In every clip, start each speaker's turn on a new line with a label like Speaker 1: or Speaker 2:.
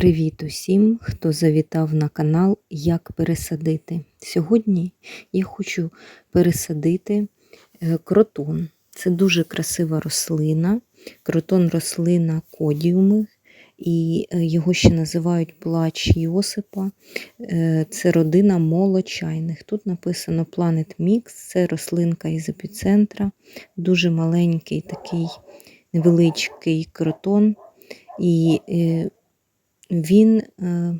Speaker 1: Привіт усім, хто завітав на канал Як пересадити. Сьогодні я хочу пересадити е, кротон. Це дуже красива рослина. Кротон рослина кодіумих, і е, його ще називають плач Йосипа. Е, це родина молочайних. Тут написано Planet Mix, це рослинка із епіцентра, дуже маленький такий невеличкий кротон. І він е,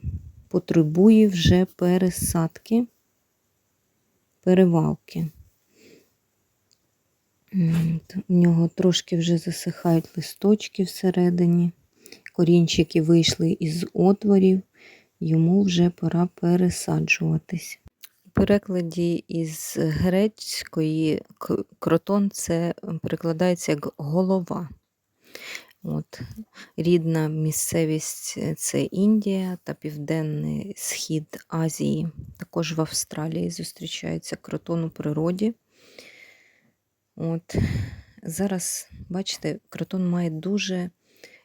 Speaker 1: потребує вже пересадки, перевалки. У нього трошки вже засихають листочки всередині, корінчики вийшли із отворів, йому вже пора пересаджуватись. У перекладі із грецької кротон це перекладається як голова. От. Рідна місцевість е, це Індія та Південний Схід Азії. Також в Австралії зустрічається кротон у природі. От. Зараз, бачите, кротон має дуже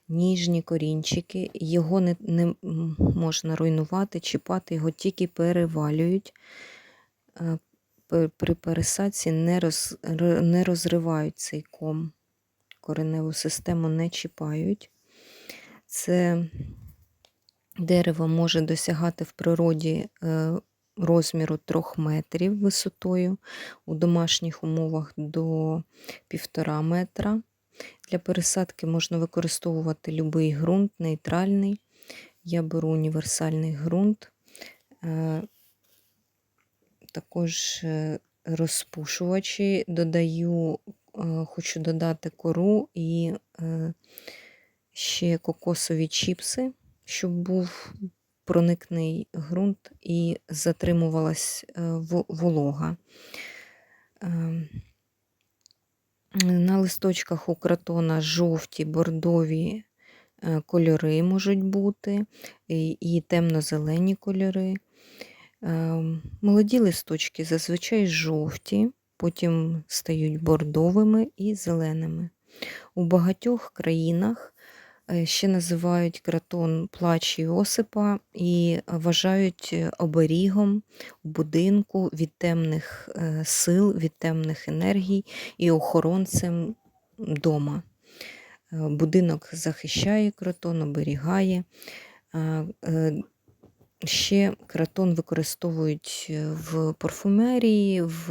Speaker 1: ніжні корінчики, його не не можна руйнувати, чіпати, його тільки перевалюють. Е, при пересадці не, роз, не розривають цей ком кореневу систему не чіпають. Це дерево може досягати в природі е, розміру 3 метрів висотою, у домашніх умовах до 1,5 метра. Для пересадки можна використовувати будь-який ґрунт, нейтральний. Я беру універсальний ґрунт, е, також е, розпушувачі, додаю хочу додати кору і е, ще кокосові чіпси, щоб був проникний ґрунт і затримувалась е, волога. На листочках у кротона жовті, бордові кольори можуть бути, і темно-зелені кольори. Молоді листочки зазвичай жовті потім стають бордовими і зеленими. У багатьох країнах е, ще називають кратон плач Йосипа і вважають е, оберігом будинку від темних е, сил, від темних енергій і охоронцем дома. Будинок захищає кротон, оберігає. Ще кратон використовують е, в парфумерії, в,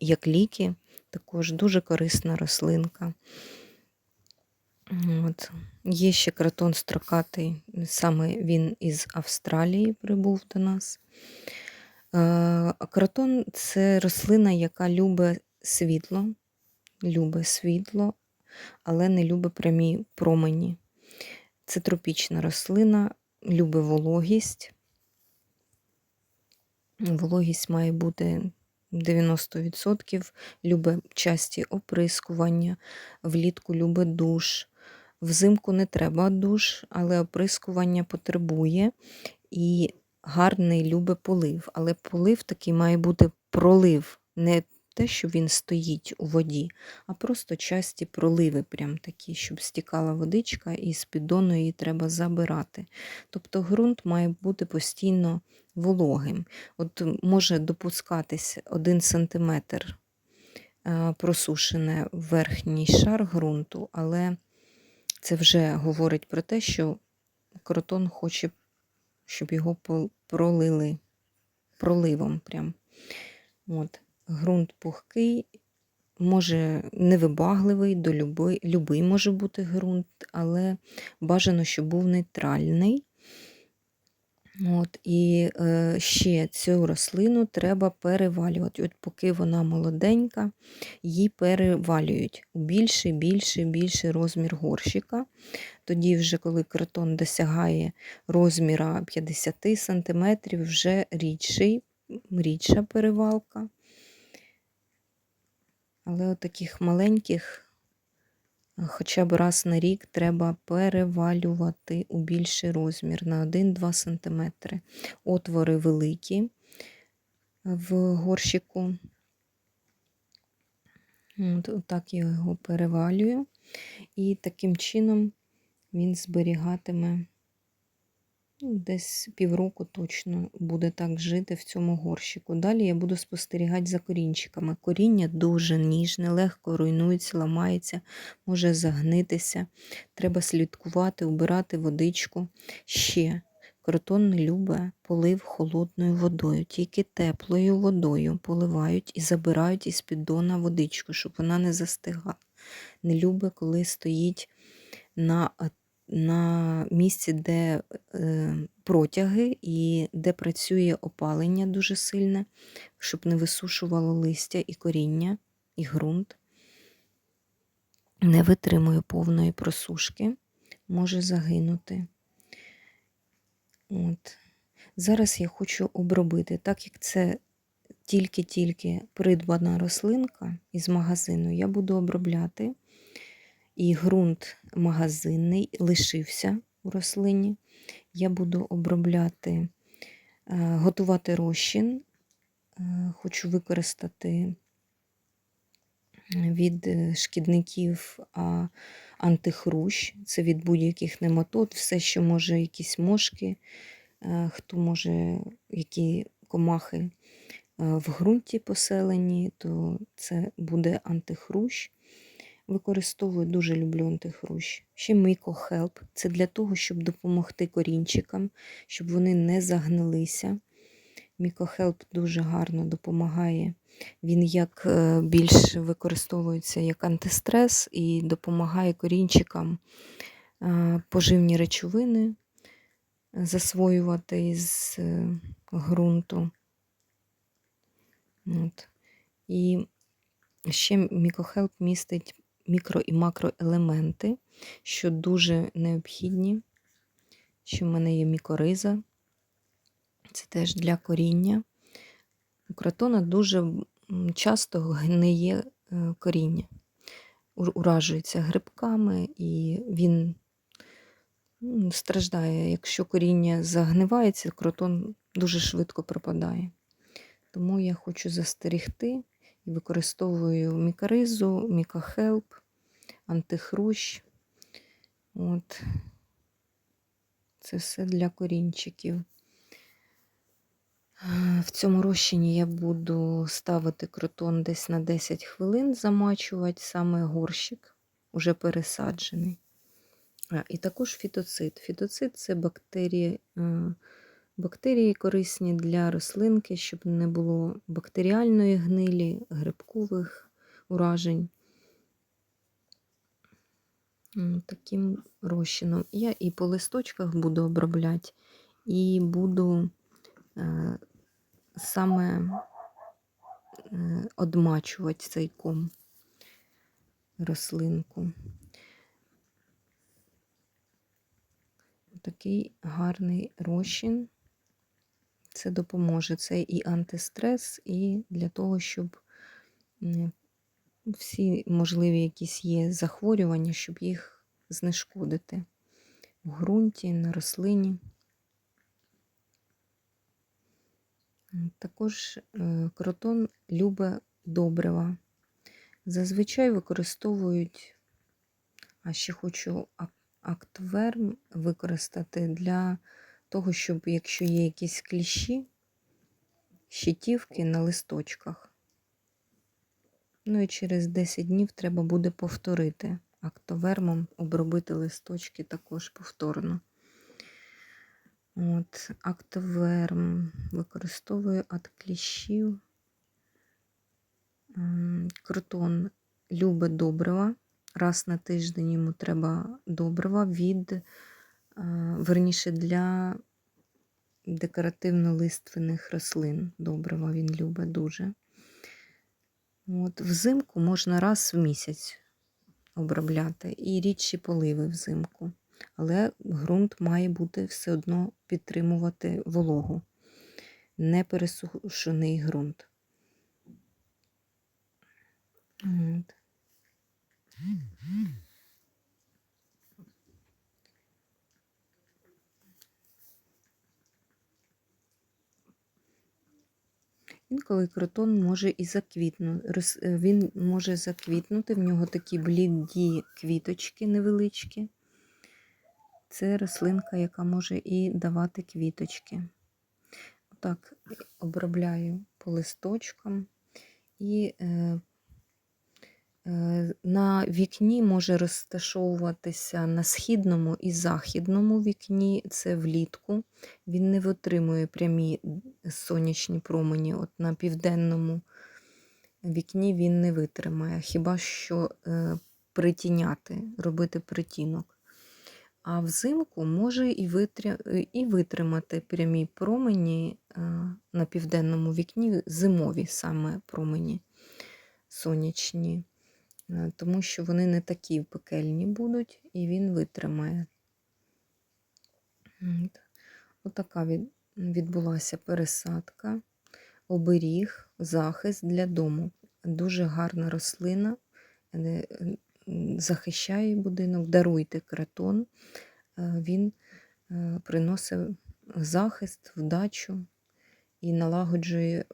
Speaker 1: як ліки, також дуже корисна рослинка. От. Є ще кратон строкатий, саме він із Австралії прибув до нас. Е, кратон це рослина, яка любить світло, любить світло, але не любить прямі промені. Це тропічна рослина, любить вологість. Вологість має бути 90%, любе часті оприскування, влітку любе душ. Взимку не треба душ, але оприскування потребує і гарний любе полив. Але полив такий має бути пролив, не те, що він стоїть у воді, а просто часті проливи, прям такі, щоб стікала водичка, і з піддону її треба забирати. Тобто ґрунт має бути постійно вологим. От Може допускатись 1 см е, просушене верхній шар ґрунту, але це вже говорить про те, що кротон хоче, щоб його пролили проливом. прям. От. Грунт пухкий, може невибагливий, до любий, любий може бути ґрунт, але бажано, щоб був нейтральний. От, І е, ще цю рослину треба перевалювати. От Поки вона молоденька, її перевалюють у більший, більший, більший розмір горщика. Тоді, вже, коли кротон досягає розміра 50 см, вже рідший, рідша перевалка. Але от таких маленьких хоча б раз на рік треба перевалювати у більший розмір на 1-2 см. Отвори великі в горщику. От, Отак я його перевалюю, і таким чином він зберігатиме Десь півроку точно буде так жити в цьому горщику. Далі я буду спостерігати за корінчиками. Коріння дуже ніжне, легко руйнується, ламається, може загнитися. Треба слідкувати, убирати водичку. Ще кротон не любить полив холодною водою, тільки теплою водою поливають і забирають із піддона водичку, щоб вона не застигала. Не любить, коли стоїть на на місці, де е, протяги і де працює опалення дуже сильне, щоб не висушувало листя і коріння, і ґрунт. Не витримує повної просушки, може загинути. От. Зараз я хочу обробити, так як це тільки-тільки придбана рослинка із магазину, я буду обробляти і ґрунт магазинний лишився у рослині. Я буду обробляти, е, готувати розчин. Е, хочу використати від е, шкідників антихрущ, це від будь-яких нематод, все, що може, якісь мошки, хто може, які комахи в ґрунті поселені, то це буде антихрущ. Використовую, дуже люблю антихрущ. Ще мікохелп. Це для того, щоб допомогти корінчикам, щоб вони не загнилися. Мікохелп дуже гарно допомагає. Він як е, більш використовується як антистрес і допомагає корінчикам е, поживні речовини засвоювати із е, ґрунту. От. І ще мікохелп містить мікро і макроелементи, що дуже необхідні. Що в мене є мікориза, це теж для коріння. У кротона дуже часто гниє е, коріння, уражується грибками, і він страждає. Якщо коріння загнивається, кротон дуже швидко пропадає. Тому я хочу застерігти використовую мікоризу, мікохелп, антихрущ. От. Це все для корінчиків. В цьому розчині я буду ставити кротон десь на 10 хвилин, замачувати саме горщик, уже пересаджений. А, І також фітоцид. Фітоцид це бактерії, е, бактерії корисні для рослинки, щоб не було бактеріальної гнилі, грибкових уражень. Таким розчином. Я і по листочках буду обробляти, і буду е, саме е, одмачувати цей ком рослинку. Такий гарний розчин. Це допоможе. Це і антистрес, і для того, щоб всі можливі якісь є захворювання, щоб їх знешкодити в ґрунті, на рослині. Також е, кротон любить добрива. Зазвичай використовують, а ще хочу актверм використати для того, щоб якщо є якісь кліщі, щитівки на листочках. Ну і через 10 днів треба буде повторити. Актовермом обробити листочки також повторно. От, Актоверм використовую від кліщів. Крутон любить добрива. Раз на тиждень йому треба добрива від, верніше для декоративно-лиственних рослин. Добрива він любить дуже. От, Взимку можна раз в місяць обробляти і рідші поливи взимку. Але ґрунт має бути все одно підтримувати вологу, не пересушений ґрунт. От. Інколи кротон може і заквітнути. Він може заквітнути, в нього такі бліді квіточки невеличкі. Це рослинка, яка може і давати квіточки. Отак обробляю по листочкам. І е, е, на вікні може розташовуватися на східному і західному вікні, це влітку. Він не витримує прямі сонячні промені. От на південному вікні він не витримає, хіба що е, притіняти, робити притінок. А взимку може і, і витримати прямі промені е, на південному вікні, зимові саме промені сонячні, е, тому що вони не такі пекельні будуть, і він витримає. От. Отака від... відбулася пересадка, оберіг, захист для дому. Дуже гарна рослина, е, захищає будинок, даруйте кратон. Е, Він е, приносить захист, вдачу і налагоджує е,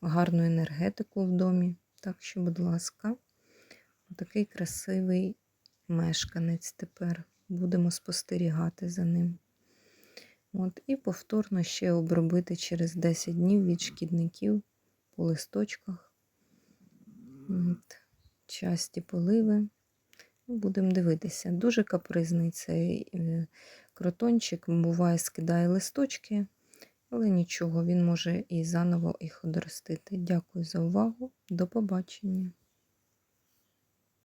Speaker 1: гарну енергетику в домі. Так що, будь ласка, такий красивий мешканець тепер. Будемо спостерігати за ним. От, і повторно ще обробити через 10 днів від шкідників по листочках. От, часті поливи. Будемо дивитися. Дуже капризний цей е, кротончик. Буває, скидає листочки, але нічого, він може і заново їх одростити. Дякую за увагу. До побачення.